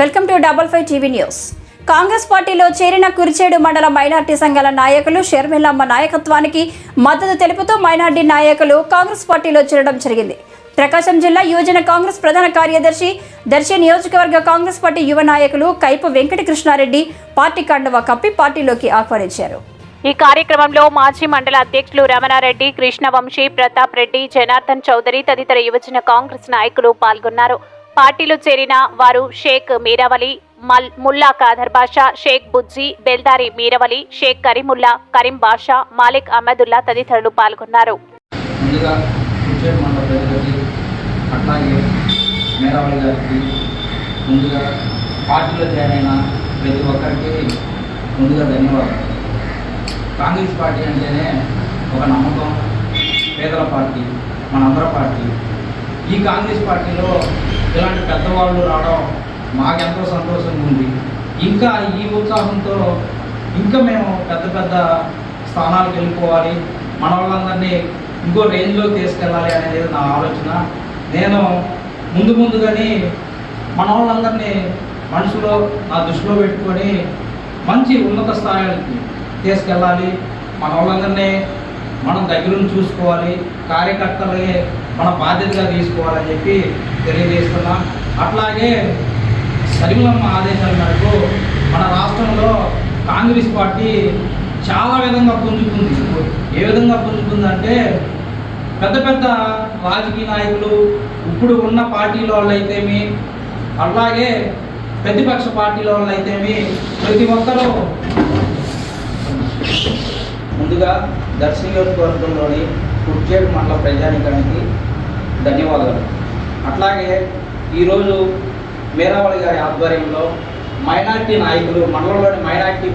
Welcome to double five TV news. Congress పార్టీలో చేరిన కురిచేడు మండల మైనార్టీ సంఘాల నాయకులు షర్మిలమ్మ నాయకత్వానికి మద్దతు తెలుపుతూ మైనార్టీ నాయకులు కాంగ్రెస్ పార్టీలో చేరడం జరిగింది. ప్రకాశం జిల్లా యువజన కాంగ్రెస్ ప్రధాన కార్యదర్శి దర్శి నియోజకవర్గ కాంగ్రెస్ పార్టీ యువ నాయకులు కైపు వెంకటకృష్ణారెడ్డి పార్టీ కండవ కప్పి పార్టీలోకి ఆహ్వానించారు. ఈ కార్యక్రమంలో మాజీ మండల అధ్యక్షులు రమణారెడ్డి కృష్ణవంశీ ప్రతాప్ రెడ్డి జనార్దన్ చౌదరి తదితర యువజన కాంగ్రెస్ నాయకులు పాల్గొన్నారు. పార్టీలో చేరిన వారు షేక్ మీరావలి మల్ ముల్లా కాదర్ బాషా షేక్ బుజ్జి బెల్దారి మీరవలి షేక్ కరీముల్లా కరీం బాషా మాలిక్ అహ్మదుల్లా తదితరులు పాల్గొన్నారు. ముందుగా పార్టీలో జాయిన్ అయిన ప్రతి ఒక్కరికి ముందుగా ధన్యవాదాలు. కాంగ్రెస్ పార్టీ అంటేనే ఒక నమ్మకం పేదల పార్టీ మనందర పార్టీ. ఈ కాంగ్రెస్ పార్టీలో ఇలాంటి పెద్దవాళ్ళు రావడం మాకెంతో సంతోషంగా ఉంది. ఇంకా ఈ ఉత్సాహంతో ఇంకా మేము పెద్ద పెద్ద స్థానాలకు వెళ్ళిపోవాలి. మన వాళ్ళందరినీ ఇంకో రేంజ్లో తీసుకెళ్ళాలి అనేది నా ఆలోచన. నేను ముందు ముందుగానే మన వాళ్ళందరినీ మనసులో నా దృష్టిలో పెట్టుకొని మంచి ఉన్నత స్థాయికి తీసుకెళ్ళాలి. మన వాళ్ళందరినీ మనం దగ్గరుండి చూసుకోవాలి. కార్యకర్తలే మన బాధ్యతగా తీసుకోవాలని చెప్పి తెలియజేస్తున్నాం. అట్లాగే సరిమలమ్మ ఆదేశాల మేరకు మన రాష్ట్రంలో కాంగ్రెస్ పార్టీ చాలా విధంగా పుంజుకుంది. ఏ విధంగా పుంజుకుందంటే పెద్ద పెద్ద రాజకీయ నాయకులు ఇప్పుడు ఉన్న పార్టీల వాళ్ళు అయితేమి అలాగే ప్రతిపక్ష పార్టీల వాళ్ళు అయితేమి ప్రతి ఒక్కరూ ముందుగా దర్శి నియోజకవర్గంలోని కుర్చేడు మండల ప్రజానికానికి ధన్యవాదాలు. అట్లాగే ఈరోజు మేరావళి గారి ఆధ్వర్యంలో మైనార్టీ నాయకులు మండలంలోని మైనార్టీ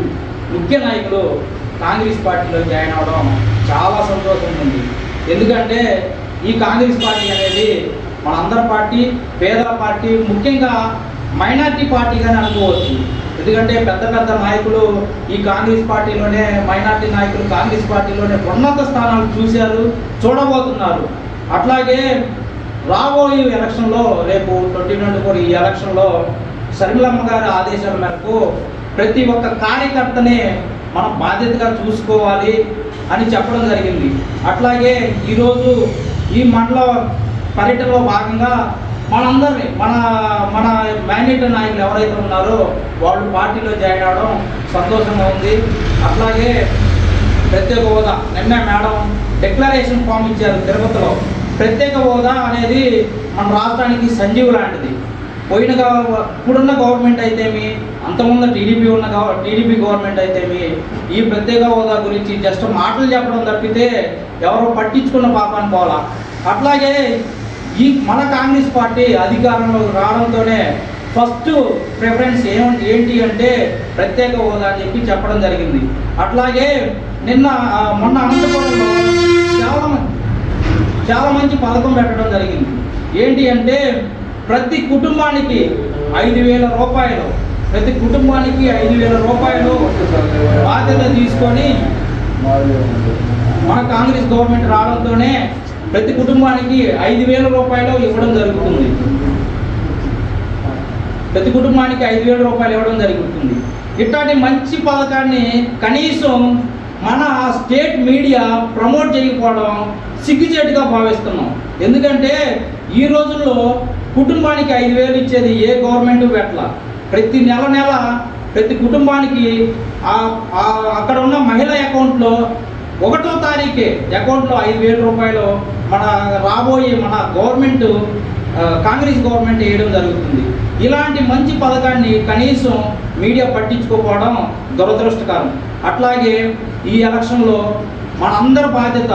ముఖ్య నాయకులు కాంగ్రెస్ పార్టీలో జాయిన్ అవడం చాలా సంతోషంగా ఉంది. ఎందుకంటే ఈ కాంగ్రెస్ పార్టీ అనేది మనందరి పార్టీ పేదల పార్టీ ముఖ్యంగా మైనార్టీ పార్టీగానే అనుకోవచ్చు. ఎందుకంటే పెద్ద పెద్ద నాయకులు ఈ కాంగ్రెస్ పార్టీలోనే మైనార్టీ నాయకులు కాంగ్రెస్ పార్టీలోనే ఉన్నత స్థానాలు చూశారు చూడబోతున్నారు. అట్లాగే రాబోయే ఎలక్షన్లో రేపు ట్వంటీ ట్వంటీ ఫోర్ ఈ ఎలక్షన్లో శర్మిలమ్మ గారి ఆదేశాల మేరకు ప్రతి ఒక్క కార్యకర్తనే మనం బాధ్యతగా చూసుకోవాలి అని చెప్పడం జరిగింది. అట్లాగే ఈరోజు ఈ మండల పర్యటనలో భాగంగా మనందరినీ మన మన మ్యాండేట్ నాయకులు ఎవరైతే ఉన్నారో వాళ్ళు పార్టీలో జాయిన్ అవడం సంతోషంగా ఉంది. అట్లాగే ప్రత్యేక హోదా నిన్న మేడం డిక్లరేషన్ ఫామ్ ఇచ్చారు తిరుపతిలో. ప్రత్యేక హోదా అనేది మన రాష్ట్రానికి సంజీవు లాంటిది. పోయిన ఇప్పుడున్న గవర్నమెంట్ అయితేమి అంతకుముందు టీడీపీ ఉన్న గవ టీడీపీ గవర్నమెంట్ అయితేమి ఈ ప్రత్యేక హోదా గురించి జస్ట్ మాటలు చెప్పడం తప్పితే ఎవరో పట్టించుకున్న పాపాన్ని పోలా అట్లాగే ఈ మన కాంగ్రెస్ పార్టీ అధికారంలో రావడంతోనే ఫస్ట్ ప్రిఫరెన్స్ ఏమంటే ఏంటి అంటే ప్రత్యేక హోదా అని చెప్పి చెప్పడం జరిగింది. అట్లాగే నిన్న మొన్న అనంతపురంలో చాలా చాలా మంచి పథకం పెట్టడం జరిగింది. ఏంటి అంటే ప్రతి కుటుంబానికి ఐదు వేల రూపాయలు ప్రతి కుటుంబానికి ఐదు వేల రూపాయలు బాధ్యత తీసుకొని మన కాంగ్రెస్ గవర్నమెంట్ రావడంతోనే ప్రతి కుటుంబానికి ఐదు వేల రూపాయలు ఇవ్వడం జరుగుతుంది. ప్రతి కుటుంబానికి ఐదు వేల రూపాయలు ఇవ్వడం జరుగుతుంది. ఇట్లాంటి మంచి పథకాన్ని కనీసం మన స్టేట్ మీడియా ప్రమోట్ చేయకపోవడం సిగ్గుచేటుగా భావిస్తున్నాం. ఎందుకంటే ఈ రోజుల్లో కుటుంబానికి ఐదు వేలు ఇచ్చేది ఏ గవర్నమెంట్ పెట్టల. ప్రతి నెల నెల ప్రతి కుటుంబానికి అక్కడ ఉన్న మహిళ అకౌంట్లో ఒకటో తారీఖే అకౌంట్లో ఐదు వేల రూపాయలు మన రాబోయే మన గవర్నమెంట్ కాంగ్రెస్ గవర్నమెంట్ వేయడం జరుగుతుంది. ఇలాంటి మంచి పథకాన్ని కనీసం మీడియా పట్టించుకోకపోవడం దురదృష్టకరం. అట్లాగే ఈ ఎలక్షన్లో మనందరి బాధ్యత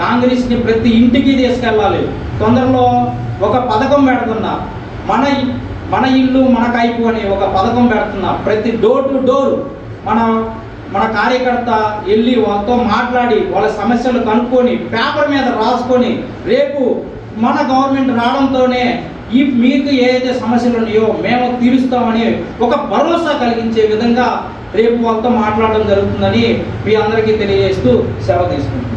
కాంగ్రెస్ని ప్రతి ఇంటికి తీసుకెళ్ళాలి. తొందరలో ఒక పథకం పెడుతున్నా. మన మన ఇల్లు మన కైపు అని ఒక పథకం పెడుతున్నా. ప్రతి డోర్ టు డోర్ మన మన కార్యకర్త వెళ్ళి వాళ్ళతో మాట్లాడి వాళ్ళ సమస్యలు కనుక్కొని పేపర్ మీద రాసుకొని రేపు మన గవర్నమెంట్ రావడంతోనే ఈ మీకు ఏదైతే సమస్యలు ఉన్నాయో మేము తీరుస్తామని ఒక భరోసా కలిగించే విధంగా రేపు వాళ్ళతో మాట్లాడడం జరుగుతుందని మీ అందరికీ తెలియజేస్తూ సెలవు తీసుకుంటాం